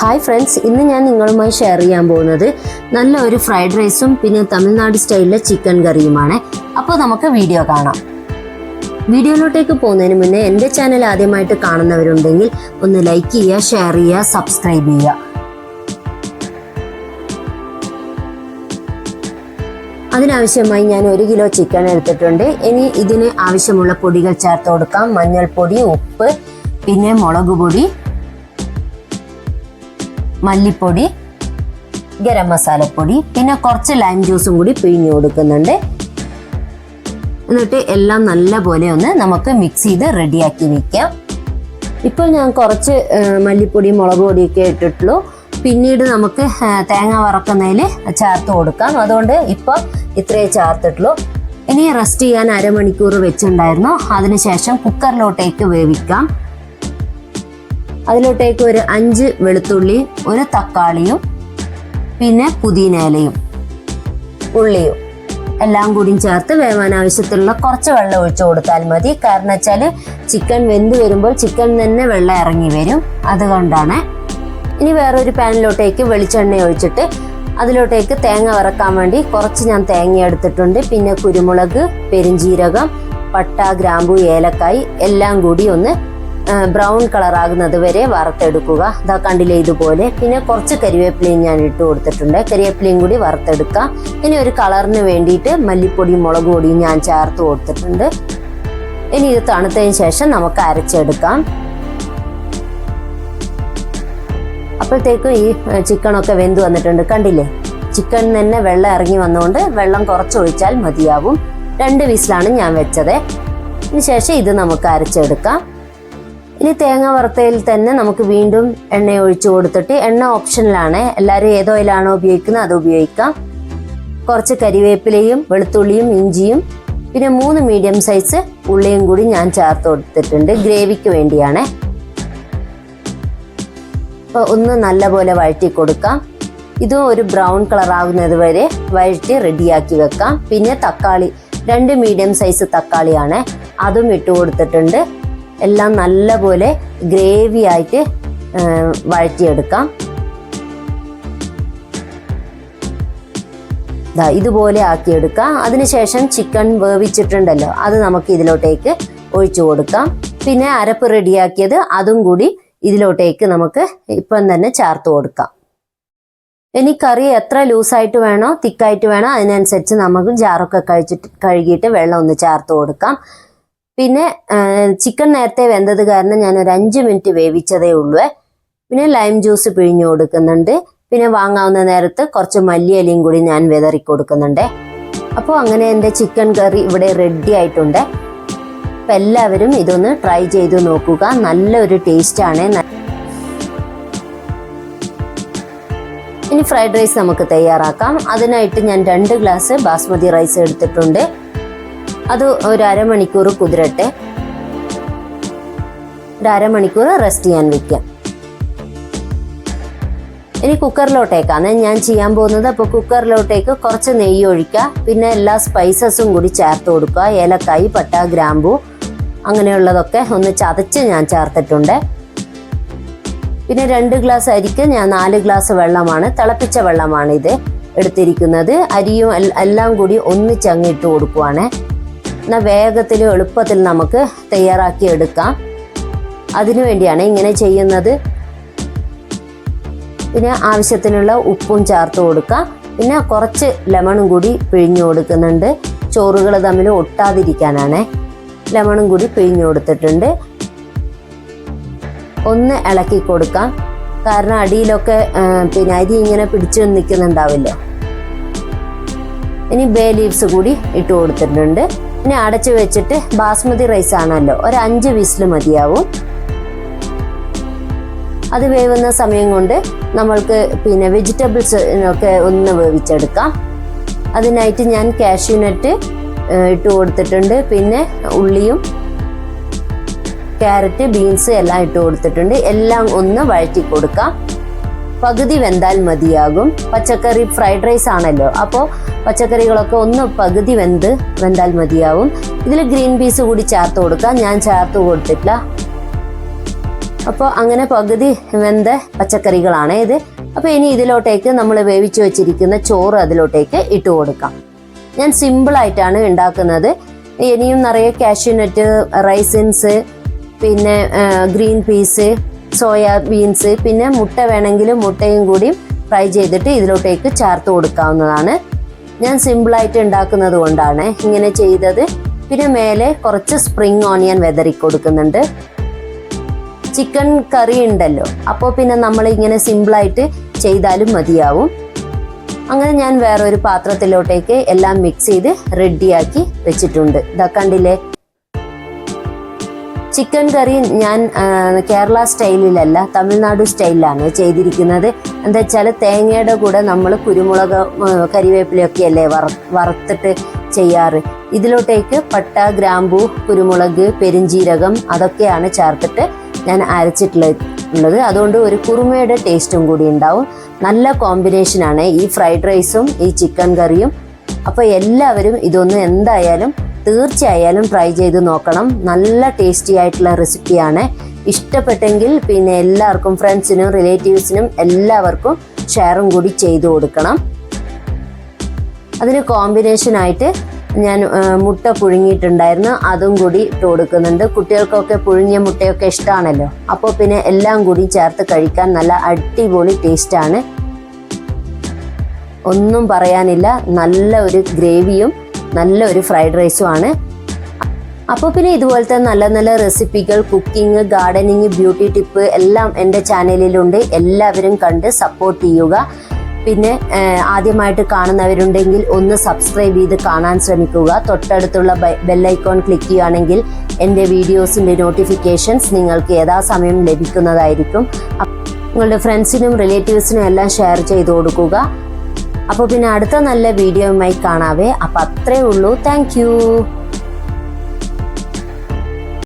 Hi friends ഇന്ന് ഞാൻ നിങ്ങളുമായി ഷെയർ ചെയ്യാൻ പോകുന്നത് നല്ല ഒരു ഫ്രൈഡ് റൈസും പിന്നെ തമിഴ്നാട് സ്റ്റൈലിലെ ചിക്കൻ കറിയുമാണ് അപ്പോൾ നമുക്ക് വീഡിയോ കാണാം. വീഡിയോയിലോട്ടേക്ക് പോകുന്നതിന് മുന്നേ എന്റെ ചാനൽ ആദ്യമായിട്ട് കാണുന്നവരുണ്ടെങ്കിൽ ഒന്ന് ലൈക്ക് ചെയ്യുക ഷെയർ ചെയ്യുക സബ്സ്ക്രൈബ് ചെയ്യുക. അതിനാവശ്യമായി ഞാൻ ഒരു കിലോ ചിക്കൻ എടുത്തിട്ടുണ്ട്. ഇനി ഇതിന് ആവശ്യമുള്ള പൊടികൾ ചേർത്ത് കൊടുക്കാം. മഞ്ഞൾപ്പൊടി ഉപ്പ് പിന്നെ മുളക് പൊടി മല്ലിപ്പൊടി ഗരം മസാലപ്പൊടി പിന്നെ കുറച്ച് ലൈം ജ്യൂസും കൂടി പിഴിഞ്ഞു കൊടുക്കുന്നുണ്ട്. എന്നിട്ട് എല്ലാം നല്ല പോലെ ഒന്ന് നമുക്ക് മിക്സ് ചെയ്ത് റെഡിയാക്കി വെക്കാം. ഇപ്പോൾ ഞാൻ കുറച്ച് മല്ലിപ്പൊടി മുളക് പൊടിയൊക്കെ ഇട്ടിട്ടുള്ളൂ. പിന്നീട് നമുക്ക് തേങ്ങ വറക്കുന്നതിൽ ചേർത്ത് കൊടുക്കാം. അതുകൊണ്ട് ഇപ്പോൾ ഇത്രയേ ചേർത്തിട്ടുള്ളൂ. ഇനി റെസ്റ്റ് ചെയ്യാൻ അരമണിക്കൂർ വെച്ചിട്ടുണ്ടായിരുന്നു. അതിനുശേഷം കുക്കറിലോട്ടേക്ക് വേവിക്കാം. അതിലോട്ടേക്ക് ഒരു അഞ്ച് വെളുത്തുള്ളി ഒരു തക്കാളിയും പിന്നെ പുതിന ഇലയും ഉള്ളിയും എല്ലാം കൂടി ചേർത്ത് വേവാൻ ആവശ്യത്തിലുള്ള കുറച്ച് വെള്ളം ഒഴിച്ചു കൊടുത്താൽ മതി. കാരണം വെച്ചാൽ ചിക്കൻ വെന്ത് വരുമ്പോൾ ചിക്കൻ തന്നെ വെള്ളം ഇറങ്ങി വരും. അതുകൊണ്ടാണ് ഇനി വേറൊരു പാനിലോട്ടേക്ക് വെളിച്ചെണ്ണ ഒഴിച്ചിട്ട് അതിലോട്ടേക്ക് തേങ്ങ വറക്കാൻ വേണ്ടി കുറച്ച് ഞാൻ തേങ്ങ എടുത്തിട്ടുണ്ട്. പിന്നെ കുരുമുളക് പെരിഞ്ചീരകം പട്ട ഗ്രാമ്പു ഏലക്കായി എല്ലാം കൂടി ഒന്ന് ബ്രൗൺ കളർ ആകുന്നത് വരെ വറുത്തെടുക്കുക. ഇതാ കണ്ടില്ലേ ഇതുപോലെ. പിന്നെ കുറച്ച് കരിവേപ്പിലയും ഞാൻ ഇട്ട് കൊടുത്തിട്ടുണ്ട്. കരിവേപ്പിലയും കൂടി വറുത്തെടുക്കുക ഇനി ഒരു കളറിന് വേണ്ടിയിട്ട് മല്ലിപ്പൊടിയും മുളക് പൊടിയും ഞാൻ ചേർത്ത് കൊടുത്തിട്ടുണ്ട്. ഇനി ഇത് തണുത്തതിന് ശേഷം നമുക്ക് അരച്ചെടുക്കാം. അപ്പോഴത്തേക്കും ഈ ചിക്കനൊക്കെ വെന്ത് വന്നിട്ടുണ്ട്. കണ്ടില്ലേ? ചിക്കൻ തന്നെ വെള്ളം ഇറങ്ങി വന്നുകൊണ്ട് വെള്ളം കുറച്ചൊഴിച്ചാൽ മതിയാവും. രണ്ട് വിസിലാണ് ഞാൻ വെച്ചത്. ഇതിന് ശേഷം ഇത് നമുക്ക് അരച്ചെടുക്കാം. ഇനി തേങ്ങ വറുത്തയിൽ തന്നെ നമുക്ക് വീണ്ടും എണ്ണ ഒഴിച്ചു കൊടുത്തിട്ട് എണ്ണ ഓപ്ഷനിലാണ്. എല്ലാവരും ഏതോ ഓയിലാണോ ഉപയോഗിക്കുന്നത് അത് ഉപയോഗിക്കാം. കുറച്ച് കരിവേപ്പിലയും വെളുത്തുള്ളിയും ഇഞ്ചിയും പിന്നെ മൂന്ന് മീഡിയം സൈസ് ഉള്ളിയും കൂടി ഞാൻ ചേർത്ത് കൊടുത്തിട്ടുണ്ട്. ഗ്രേവിക്ക് വേണ്ടിയാണ്. അപ്പോൾ ഒന്ന് നല്ലപോലെ വഴറ്റി കൊടുക്കാം. ഇതും ഒരു ബ്രൗൺ കളർ ആകുന്നത് വരെ വഴറ്റി റെഡിയാക്കി വെക്കാം. പിന്നെ തക്കാളി രണ്ട് മീഡിയം സൈസ് തക്കാളിയാണ്. അതും ഇട്ട് കൊടുത്തിട്ടുണ്ട്. എല്ലാം നല്ലപോലെ ഗ്രേവി ആയിട്ട് വഴറ്റിയെടുക്കാം. ദാ ഇതുപോലെ ആക്കിയെടുക്കാം. അതിനുശേഷം ചിക്കൻ വേവിച്ചിട്ടുണ്ടല്ലോ അത് നമുക്ക് ഇതിലോട്ടേക്ക് ഒഴിച്ചു കൊടുക്കാം. പിന്നെ അരപ്പ് റെഡിയാക്കിയത് അതും കൂടി ഇതിലോട്ടേക്ക് നമുക്ക് ഇപ്പം തന്നെ ചേർത്ത് കൊടുക്കാം. ഇനി കറി എത്ര ലൂസായിട്ട് വേണോ തിക്കായിട്ട് വേണോ അതിനനുസരിച്ച് നമുക്ക് ജാറൊക്കെ കഴിച്ചിട്ട് കഴുകിയിട്ട് വെള്ളം ഒന്ന് ചേർത്ത് കൊടുക്കാം. പിന്നെ ചിക്കൻ നേരത്തെ വെന്തത് കാരണം ഞാൻ ഒരു അഞ്ച് മിനിറ്റ് വേവിച്ചതേ ഉള്ളൂ. പിന്നെ ലൈം ജ്യൂസ് പിഴിഞ്ഞു കൊടുക്കുന്നുണ്ട്. പിന്നെ വാങ്ങാവുന്ന നേരത്ത് കുറച്ച് മല്ലിയലിയും കൂടി ഞാൻ വിതറി കൊടുക്കുന്നുണ്ട്. അപ്പോൾ അങ്ങനെ എന്റെ ചിക്കൻ കറി ഇവിടെ റെഡി ആയിട്ടുണ്ട്. അപ്പം എല്ലാവരും ഇതൊന്ന് ട്രൈ ചെയ്ത് നോക്കുക. നല്ലൊരു ടേസ്റ്റാണ് ഇനി ഫ്രൈഡ് റൈസ് നമുക്ക് തയ്യാറാക്കാം. അതിനായിട്ട് ഞാൻ രണ്ട് ഗ്ലാസ് ബാസ്മതി റൈസ് എടുത്തിട്ടുണ്ട്. അത് ഒരു അരമണിക്കൂർ കുതിരട്ടെ. ഒരു അരമണിക്കൂർ റെസ്റ്റ് ചെയ്യാൻ വെക്കാം. ഇനി കുക്കറിലോട്ടേക്കാണ് ഞാൻ ചെയ്യാൻ പോകുന്നത് അപ്പോൾ കുക്കറിലോട്ടേക്ക് കുറച്ച് നെയ്യ് ഒഴിക്കുക പിന്നെ എല്ലാ സ്പൈസസും കൂടി ചേർത്ത് കൊടുക്കുക. ഏലക്കായി പട്ട ഗ്രാമ്പു അങ്ങനെയുള്ളതൊക്കെ ഒന്ന് ചതച്ച് ഞാൻ ചേർത്തിട്ടുണ്ട്. പിന്നെ രണ്ട് ഗ്ലാസ് അരിക്ക് ഞാൻ നാല് ഗ്ലാസ് വെള്ളമാണ് തിളപ്പിച്ച വെള്ളമാണ് ഇത് എടുത്തിരിക്കുന്നത്. അരിയും എല്ലാം കൂടി ഒന്നിച്ചങ്ങിട്ട് കൊടുക്കുവാണ്. എന്നാൽ വേഗത്തിൽ എളുപ്പത്തിൽ നമുക്ക് തയ്യാറാക്കി എടുക്കാം. അതിനു വേണ്ടിയാണ് ഇങ്ങനെ ചെയ്യുന്നത്. പിന്നെ ആവശ്യത്തിനുള്ള ഉപ്പും ചേർത്ത് കൊടുക്കാം പിന്നെ കുറച്ച് ലെമണും കൂടി പിഴിഞ്ഞു കൊടുക്കുന്നുണ്ട്. ചോറുകൾ തമ്മിൽ ഒട്ടാതിരിക്കാനാണ്. ലെമണും കൂടി പിഴിഞ്ഞു കൊടുത്തിട്ടുണ്ട്. ഒന്ന് ഇളക്കി കൊടുക്കാം. കാരണം അടിയിലൊക്കെ പിന്നെ അരി ഇങ്ങനെ പിടിച്ചു നിൽക്കുന്നുണ്ടാവില്ലോ? ഇനി ബേ ലീവ്സ് കൂടി ഇട്ട് കൊടുത്തിട്ടുണ്ട്. ഇനി അടച്ചു വെച്ചിട്ട് ബാസ്മതി റൈസ് ആണല്ലോ. ഒരു അഞ്ച് വിസിൽ മതിയാവും. അത് വേവുന്ന സമയം കൊണ്ട് നമ്മൾക്ക് പിന്നെ വെജിറ്റബിൾസ് ഒക്കെ ഒന്ന് വേവിച്ചെടുക്കാം. അതിനായിട്ട് ഞാൻ കാഷ്യൂനട്ട് ഇട്ട് കൊടുത്തിട്ടുണ്ട്. പിന്നെ ഉള്ളിയും ക്യാരറ്റ് ബീൻസ് എല്ലാം ഇട്ട് കൊടുത്തിട്ടുണ്ട്. എല്ലാം ഒന്ന് വഴറ്റി കൊടുക്കാം. പകുതി വെന്താൽ മതിയാകും. പച്ചക്കറി ഫ്രൈഡ് റൈസ് ആണല്ലോ. അപ്പോൾ പച്ചക്കറികളൊക്കെ ഒന്ന് പകുതി വെന്ത് വെന്താൽ മതിയാവും. ഇതിൽ ഗ്രീൻ പീസ് കൂടി ചേർത്ത് കൊടുക്കാം. ഞാൻ ചേർത്ത് കൊടുത്തിട്ടില്ല. അപ്പോൾ അങ്ങനെ പകുതി വെന്ത പച്ചക്കറികളാണ് ഇത്. അപ്പോൾ ഇനി ഇതിലോട്ടേക്ക് നമ്മൾ വേവിച്ച് വെച്ചിരിക്കുന്ന ചോറ് അതിലോട്ടേക്ക് ഇട്ട് കൊടുക്കാം. ഞാൻ സിമ്പിളായിട്ടാണ് ഉണ്ടാക്കുന്നത്. ഇനിയും നിറയെ കാഷ്യൂനട്ട് റൈസിൻസ് പിന്നെ ഗ്രീൻ പീസ് സോയാ ബീൻസ് പിന്നെ മുട്ട വേണമെങ്കിൽ മുട്ടയും കൂടി ഫ്രൈ ചെയ്തിട്ട് ഇതിലോട്ടേക്ക് ചേർത്ത് കൊടുക്കാവുന്നതാണ്. ഞാൻ സിമ്പിളായിട്ട് ഉണ്ടാക്കുന്നത് കൊണ്ടാണ് ഇങ്ങനെ ചെയ്തത്. പിന്നെ മേലെ കുറച്ച് സ്പ്രിങ് ഓണിയൻ വെതറി കൊടുക്കുന്നുണ്ട്. ചിക്കൻ കറി ഉണ്ടല്ലോ. അപ്പോൾ പിന്നെ നമ്മൾ ഇങ്ങനെ സിമ്പിളായിട്ട് ചെയ്താലും മതിയാവും. അങ്ങനെ ഞാൻ വേറൊരു പാത്രത്തിലോട്ടേക്ക് എല്ലാം മിക്സ് ചെയ്ത് റെഡിയാക്കി വെച്ചിട്ടുണ്ട്. ഇതാ കണ്ടില്ലേ? ചിക്കൻ കറി ഞാൻ കേരള സ്റ്റൈലിലല്ല തമിഴ്നാട് സ്റ്റൈലിലാണ് ചെയ്തിരിക്കുന്നത്. എന്താ വെച്ചാൽ തേങ്ങയുടെ കൂടെ നമ്മൾ കുരുമുളക് കരിവേപ്പിലൊക്കെയല്ലേ അല്ലേ വറ വറുത്തിട്ട് ചെയ്യാറ്. ഇതിലോട്ടേക്ക് പട്ട ഗ്രാമ്പു കുരുമുളക് പെരിഞ്ജീരകം അതൊക്കെയാണ് ചേർത്തിട്ട് ഞാൻ അരച്ചിട്ടുള്ളത് അതുകൊണ്ട് ഒരു കുറുമയുടെ ടേസ്റ്റും കൂടി ഉണ്ടാവും. നല്ല കോമ്പിനേഷനാണ് ഈ ഫ്രൈഡ് റൈസും ഈ ചിക്കൻ കറിയും. അപ്പോൾ എല്ലാവരും ഇതൊന്ന് എന്തായാലും തീർച്ചയായാലും ട്രൈ ചെയ്ത് നോക്കണം. നല്ല ടേസ്റ്റി ആയിട്ടുള്ള റെസിപ്പിയാണ് ഇഷ്ടപ്പെട്ടെങ്കിൽ പിന്നെ എല്ലാവർക്കും ഫ്രണ്ട്സിനും റിലേറ്റീവ്സിനും എല്ലാവർക്കും ഷെയറും കൂടി ചെയ്തു കൊടുക്കണം. അതിന് കോമ്പിനേഷനായിട്ട് ഞാൻ മുട്ട പുഴുങ്ങിയിട്ടുണ്ടായിരുന്നു. അതും കൂടി ഇട്ട് കൊടുക്കുന്നുണ്ട്. കുട്ടികൾക്കൊക്കെ പുഴുങ്ങിയ മുട്ടയൊക്കെ ഇഷ്ടമാണല്ലോ അപ്പോൾ പിന്നെ എല്ലാം കൂടി ചേർത്ത് കഴിക്കാൻ നല്ല അടിപൊളി ടേസ്റ്റാണ് ഒന്നും പറയാനില്ല. നല്ല ഒരു ഗ്രേവിയും നല്ല ഒരു ഫ്രൈഡ് റൈസും ആണ്. അപ്പോൾ പിന്നെ ഇതുപോലത്തെ നല്ല നല്ല റെസിപ്പികൾ കുക്കിംഗ് ഗാർഡനിങ് ബ്യൂട്ടി ടിപ്പ് എല്ലാം എന്റെ ചാനലിലുണ്ട് എല്ലാവരും കണ്ട് സപ്പോർട്ട് ചെയ്യുക. പിന്നെ ആദ്യമായിട്ട് കാണുന്നവരുണ്ടെങ്കിൽ ഒന്ന് സബ്സ്ക്രൈബ് ചെയ്ത് കാണാൻ ശ്രമിക്കുക. തൊട്ടടുത്തുള്ള ബെല്ലൈക്കോൺ ക്ലിക്ക് ചെയ്യുകയാണെങ്കിൽ എന്റെ വീഡിയോസിന്റെ നോട്ടിഫിക്കേഷൻസ് നിങ്ങൾക്ക് യഥാസമയം ലഭിക്കുന്നതായിരിക്കും. നിങ്ങളുടെ ഫ്രണ്ട്സിനും റിലേറ്റീവ്സിനും എല്ലാം ഷെയർ ചെയ്ത് കൊടുക്കുക. അപ്പോൾ പിന്നെ അടുത്ത നല്ല വീഡിയോയുമായി കാണാവേ. അപ്പം അത്രേ ഉള്ളൂ. താങ്ക്